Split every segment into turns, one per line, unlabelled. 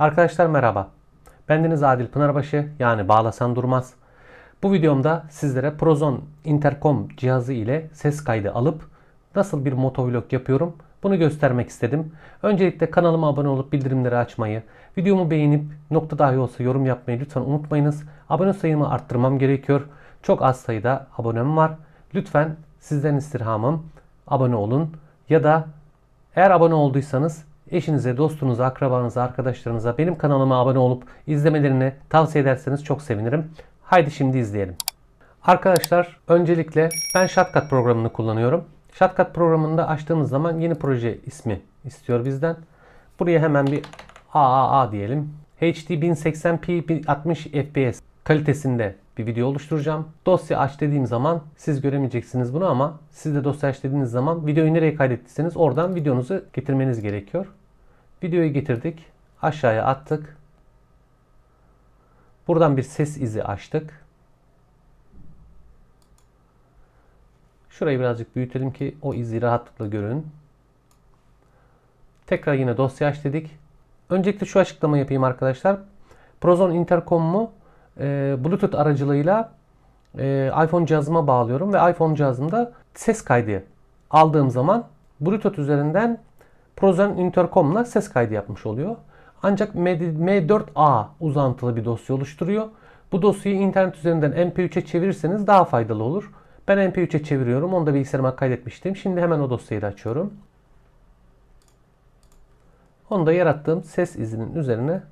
Arkadaşlar merhaba. Bendeniz Adil Pınarbaşı yani Bağlasan Durmaz. Bu videomda sizlere Prozon Intercom cihazı ile ses kaydı alıp nasıl bir motovlog yapıyorum bunu göstermek istedim. Öncelikle kanalıma abone olup bildirimleri açmayı, videomu beğenip nokta dahi olsa yorum yapmayı lütfen unutmayınız. Abone sayımı arttırmam gerekiyor. Çok az sayıda abonem var. Lütfen sizden istirhamım abone olun ya da eğer abone olduysanız eşinize, dostunuza, akrabanıza, arkadaşlarınıza benim kanalıma abone olup izlemelerini tavsiye ederseniz çok sevinirim. Haydi şimdi izleyelim. Arkadaşlar öncelikle ben Shotcut programını kullanıyorum. Shotcut programında açtığımız zaman yeni proje ismi istiyor bizden. Buraya hemen bir AAA diyelim. HD 1080p 60 fps kalitesinde bir video oluşturacağım. Dosya aç dediğim zaman siz göremeyeceksiniz bunu ama siz de dosya aç dediğiniz zaman videoyu nereye kaydettiyseniz oradan videonuzu getirmeniz gerekiyor. Videoyu getirdik. Aşağıya attık. Buradan bir ses izi açtık. Şurayı birazcık büyütelim ki o izi rahatlıkla görün. Tekrar yine dosya aç dedik. Öncelikle şu açıklama yapayım arkadaşlar. Prozon Intercom'u e, Bluetooth aracılığıyla e, iPhone cihazıma bağlıyorum ve iPhone cihazımda ses kaydı aldığım zaman Bluetooth üzerinden Prozon Intercom'la ses kaydı yapmış oluyor. Ancak M4A uzantılı bir dosya oluşturuyor. Bu dosyayı internet üzerinden MP3'e çevirirseniz daha faydalı olur. Ben MP3'e çeviriyorum. Onu da bilgisayarıma kaydetmiştim. Şimdi hemen o dosyayı da açıyorum. Onu da yarattığım ses izinin üzerine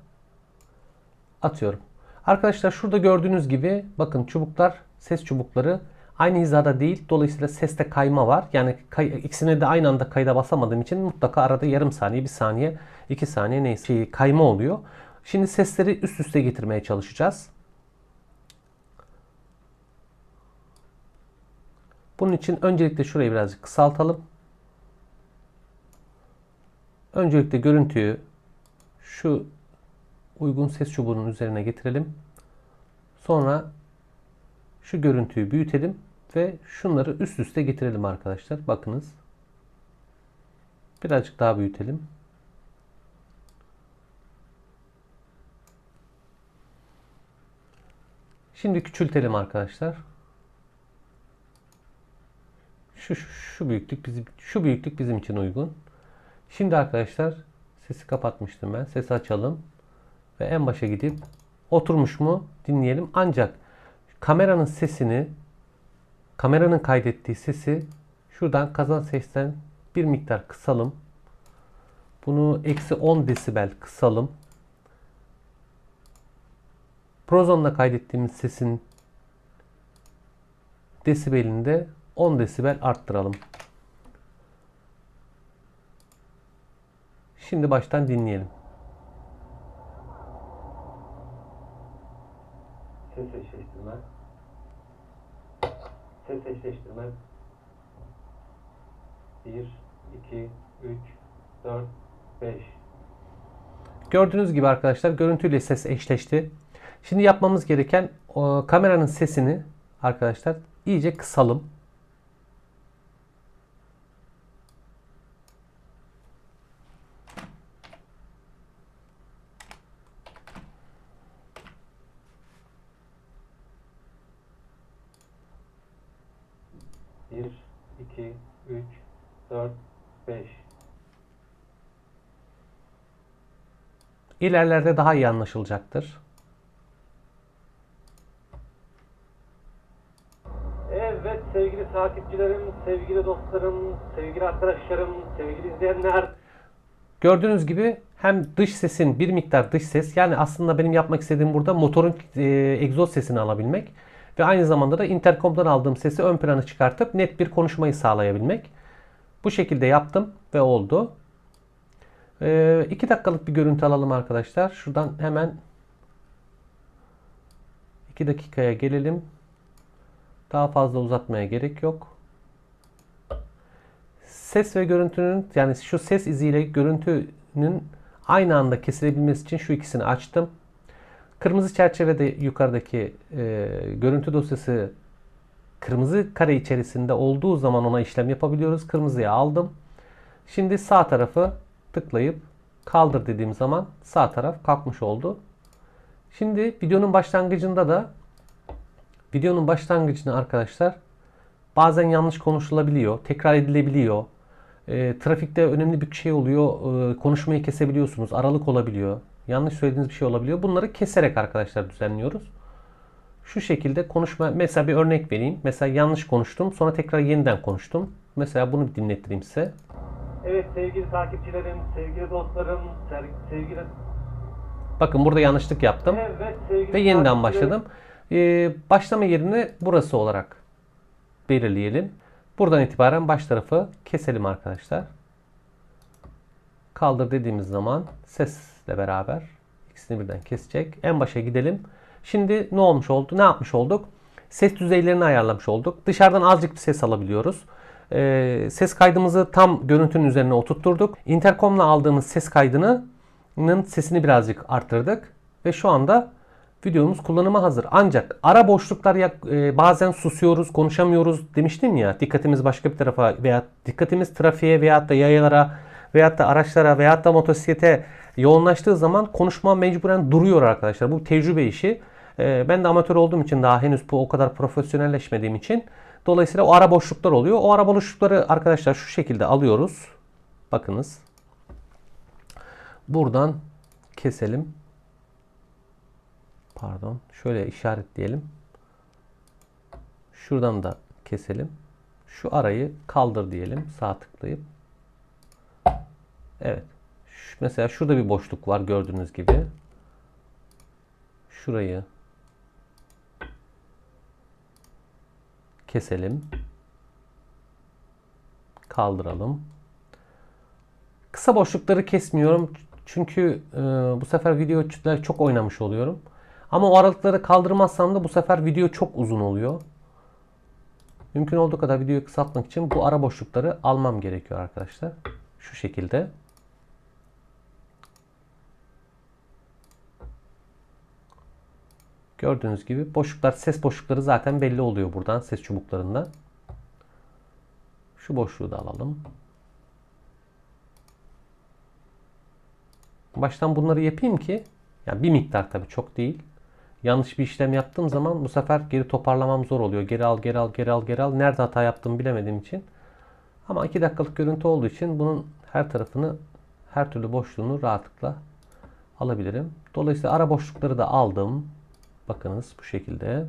atıyorum. Arkadaşlar şurada gördüğünüz gibi bakın çubuklar, ses çubukları aynı hizada değil. Dolayısıyla seste kayma var. Yani kay, ikisine de aynı anda kayda basamadığım için mutlaka arada yarım saniye, bir saniye, iki saniye neyse kayma oluyor. Şimdi sesleri üst üste getirmeye çalışacağız. Bunun için öncelikle şurayı birazcık kısaltalım. Öncelikle görüntüyü şu uygun ses çubuğunun üzerine getirelim. Sonra şu görüntüyü büyütelim ve şunları üst üste getirelim arkadaşlar. Bakınız. Birazcık daha büyütelim. Şimdi küçültelim arkadaşlar. Şu, şu, şu büyüklük bizim şu büyüklük bizim için uygun. Şimdi arkadaşlar sesi kapatmıştım ben. Sesi açalım ve en başa gidip oturmuş mu dinleyelim. Ancak kameranın sesini kameranın kaydettiği sesi şuradan kazan sesten bir miktar kısalım. Bunu eksi 10 desibel kısalım. Prozon'da kaydettiğimiz sesin desibelinde 10 desibel arttıralım. Şimdi baştan dinleyelim. Ses eşleştirme. Ses eşleştirme. 1, 2, 3, 4, 5. Gördüğünüz gibi arkadaşlar görüntüyle ses eşleşti. Şimdi yapmamız gereken o, kameranın sesini arkadaşlar iyice kısalım. 5. İlerlerde daha iyi anlaşılacaktır.
Evet sevgili takipçilerim, sevgili dostlarım, sevgili arkadaşlarım, sevgili izleyenler.
Gördüğünüz gibi hem dış sesin bir miktar dış ses yani aslında benim yapmak istediğim burada motorun e, egzoz sesini alabilmek ve aynı zamanda da interkomdan aldığım sesi ön plana çıkartıp net bir konuşmayı sağlayabilmek. Bu şekilde yaptım ve oldu. 2 e, dakikalık bir görüntü alalım arkadaşlar. Şuradan hemen 2 dakikaya gelelim. Daha fazla uzatmaya gerek yok. Ses ve görüntünün yani şu ses iziyle görüntünün aynı anda kesilebilmesi için şu ikisini açtım. Kırmızı çerçevede yukarıdaki e, görüntü dosyası kırmızı kare içerisinde olduğu zaman ona işlem yapabiliyoruz. Kırmızıya aldım. Şimdi sağ tarafı tıklayıp kaldır dediğim zaman sağ taraf kalkmış oldu. Şimdi videonun başlangıcında da videonun başlangıcını arkadaşlar bazen yanlış konuşulabiliyor, tekrar edilebiliyor. E, trafikte önemli bir şey oluyor, e, konuşmayı kesebiliyorsunuz, aralık olabiliyor, yanlış söylediğiniz bir şey olabiliyor. Bunları keserek arkadaşlar düzenliyoruz. Şu şekilde konuşma, mesela bir örnek vereyim. Mesela yanlış konuştum, sonra tekrar yeniden konuştum. Mesela bunu bir dinlettireyim size.
Evet sevgili takipçilerim, sevgili dostlarım, sevgili...
Bakın burada yanlışlık yaptım.
Evet sevgili
Ve yeniden başladım. Ee, başlama yerini burası olarak belirleyelim. Buradan itibaren baş tarafı keselim arkadaşlar. Kaldır dediğimiz zaman sesle beraber ikisini birden kesecek. En başa gidelim. Şimdi ne olmuş oldu? Ne yapmış olduk? Ses düzeylerini ayarlamış olduk. Dışarıdan azıcık bir ses alabiliyoruz. Ee, ses kaydımızı tam görüntünün üzerine oturtturduk. Intercom'la aldığımız ses kaydının sesini birazcık arttırdık. Ve şu anda videomuz kullanıma hazır. Ancak ara boşluklar ya, e, bazen susuyoruz, konuşamıyoruz demiştim ya. Dikkatimiz başka bir tarafa veya dikkatimiz trafiğe veyahut da yayalara veyahut da araçlara veyahut da motosiklete yoğunlaştığı zaman konuşma mecburen duruyor arkadaşlar. Bu tecrübe işi. E, ben de amatör olduğum için daha henüz bu o kadar profesyonelleşmediğim için dolayısıyla o ara boşluklar oluyor. O ara boşlukları arkadaşlar şu şekilde alıyoruz. Bakınız. Buradan keselim. Pardon. Şöyle işaretleyelim. Şuradan da keselim. Şu arayı kaldır diyelim. Sağ tıklayıp. Evet. Mesela şurada bir boşluk var gördüğünüz gibi. Şurayı keselim. Kaldıralım. Kısa boşlukları kesmiyorum. Çünkü e, bu sefer video çok oynamış oluyorum. Ama o aralıkları kaldırmazsam da bu sefer video çok uzun oluyor. Mümkün olduğu kadar videoyu kısaltmak için bu ara boşlukları almam gerekiyor arkadaşlar. Şu şekilde. Gördüğünüz gibi boşluklar, ses boşlukları zaten belli oluyor buradan ses çubuklarında. Şu boşluğu da alalım. Baştan bunları yapayım ki yani bir miktar tabii çok değil. Yanlış bir işlem yaptığım zaman bu sefer geri toparlamam zor oluyor. Geri al, geri al, geri al, geri al. Nerede hata yaptığımı bilemediğim için. Ama 2 dakikalık görüntü olduğu için bunun her tarafını, her türlü boşluğunu rahatlıkla alabilirim. Dolayısıyla ara boşlukları da aldım. Bakınız bu şekilde.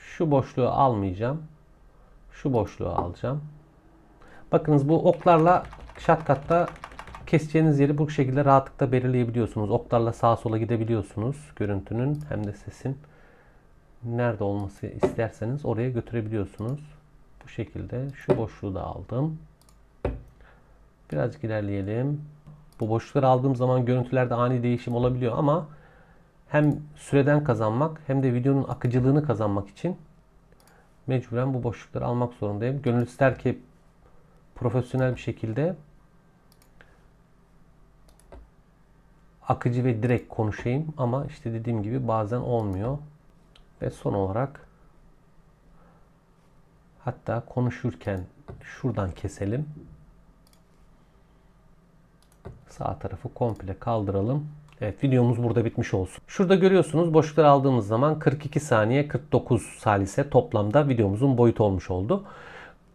Şu boşluğu almayacağım. Şu boşluğu alacağım. Bakınız bu oklarla shortcut'ta keseceğiniz yeri bu şekilde rahatlıkla belirleyebiliyorsunuz. Oklarla sağa sola gidebiliyorsunuz. Görüntünün hem de sesin nerede olması isterseniz oraya götürebiliyorsunuz. Bu şekilde şu boşluğu da aldım. Birazcık ilerleyelim. Bu boşlukları aldığım zaman görüntülerde ani değişim olabiliyor ama hem süreden kazanmak hem de videonun akıcılığını kazanmak için mecburen bu boşlukları almak zorundayım. Gönül ister ki profesyonel bir şekilde akıcı ve direkt konuşayım ama işte dediğim gibi bazen olmuyor. Ve son olarak hatta konuşurken şuradan keselim. Sağ tarafı komple kaldıralım. Evet videomuz burada bitmiş olsun. Şurada görüyorsunuz boşlukları aldığımız zaman 42 saniye 49 salise toplamda videomuzun boyutu olmuş oldu.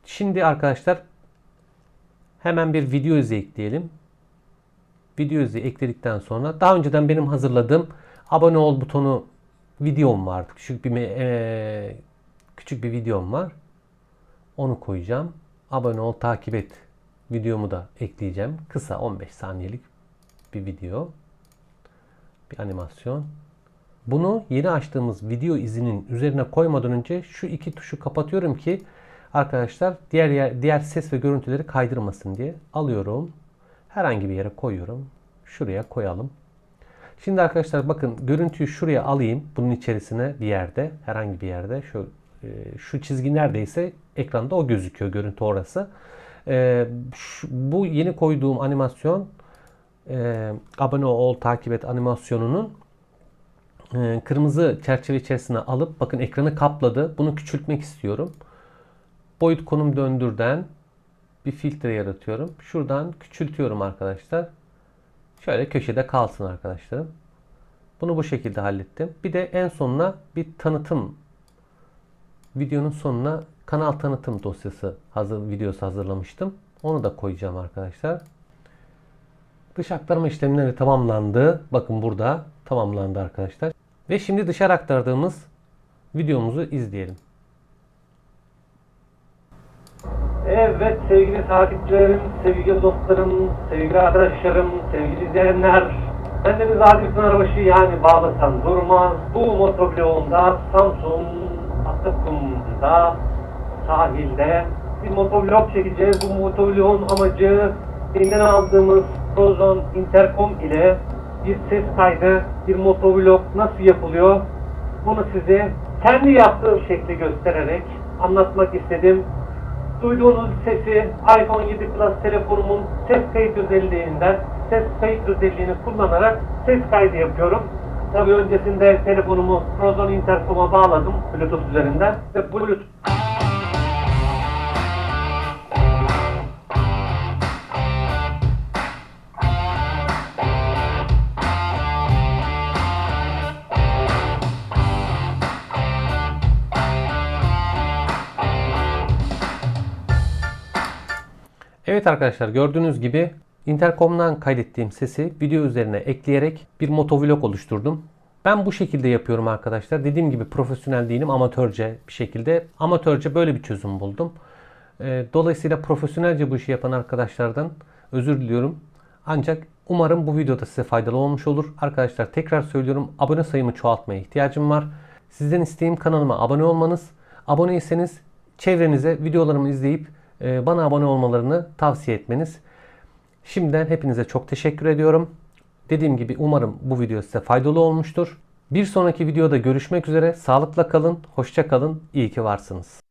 Şimdi arkadaşlar hemen bir video izi ekleyelim. Video izi ekledikten sonra daha önceden benim hazırladığım abone ol butonu videom vardı. Küçük bir e, küçük bir videom var. Onu koyacağım. Abone ol, takip et videomu da ekleyeceğim. Kısa 15 saniyelik bir video. Bir animasyon. Bunu yeni açtığımız video izinin üzerine koymadan önce şu iki tuşu kapatıyorum ki arkadaşlar diğer yer, diğer ses ve görüntüleri kaydırmasın diye alıyorum. Herhangi bir yere koyuyorum. Şuraya koyalım. Şimdi arkadaşlar bakın görüntüyü şuraya alayım. Bunun içerisine bir yerde, herhangi bir yerde şu e, şu çizgi neredeyse ekranda o gözüküyor. Görüntü orası. E, şu, bu yeni koyduğum animasyon e, abone ol, takip et animasyonunun e, kırmızı çerçeve içerisine alıp bakın ekranı kapladı. Bunu küçültmek istiyorum. Boyut konum döndürden bir filtre yaratıyorum. Şuradan küçültüyorum arkadaşlar. Şöyle köşede kalsın arkadaşlarım. Bunu bu şekilde hallettim. Bir de en sonuna bir tanıtım videonun sonuna kanal tanıtım dosyası hazır videosu hazırlamıştım. Onu da koyacağım arkadaşlar. Dış aktarma işlemleri tamamlandı. Bakın burada tamamlandı arkadaşlar. Ve şimdi dışarı aktardığımız videomuzu izleyelim.
Evet sevgili takipçilerim, sevgili dostlarım, sevgili arkadaşlarım, sevgili izleyenler. Bendeniz Adil Pınarbaşı yani bağlasan durmaz. Bu motovlogunda Samsun Atakum'da sahilde bir motovlog çekeceğiz. Bu motovlogun amacı elinden aldığımız Prozon Intercom ile bir ses kaydı, bir motovlog nasıl yapılıyor bunu size kendi yaptığım şekli göstererek anlatmak istedim. Duyduğunuz sesi iPhone 7 Plus telefonumun ses kayıt özelliğinden ses kayıt özelliğini kullanarak ses kaydı yapıyorum. Tabii öncesinde telefonumu Prozon Intercom'a bağladım Bluetooth üzerinden ve Bluetooth
Evet arkadaşlar gördüğünüz gibi intercom'dan kaydettiğim sesi video üzerine ekleyerek bir motovlog oluşturdum. Ben bu şekilde yapıyorum arkadaşlar. Dediğim gibi profesyonel değilim amatörce bir şekilde. Amatörce böyle bir çözüm buldum. Ee, Dolayısıyla profesyonelce bu işi yapan arkadaşlardan özür diliyorum. Ancak umarım bu videoda size faydalı olmuş olur. Arkadaşlar tekrar söylüyorum abone sayımı çoğaltmaya ihtiyacım var. Sizden isteğim kanalıma abone olmanız. Aboneyseniz çevrenize videolarımı izleyip e, bana abone olmalarını tavsiye etmeniz. Şimdiden hepinize çok teşekkür ediyorum. Dediğim gibi umarım bu video size faydalı olmuştur. Bir sonraki videoda görüşmek üzere. Sağlıkla kalın, hoşça kalın, iyi ki varsınız.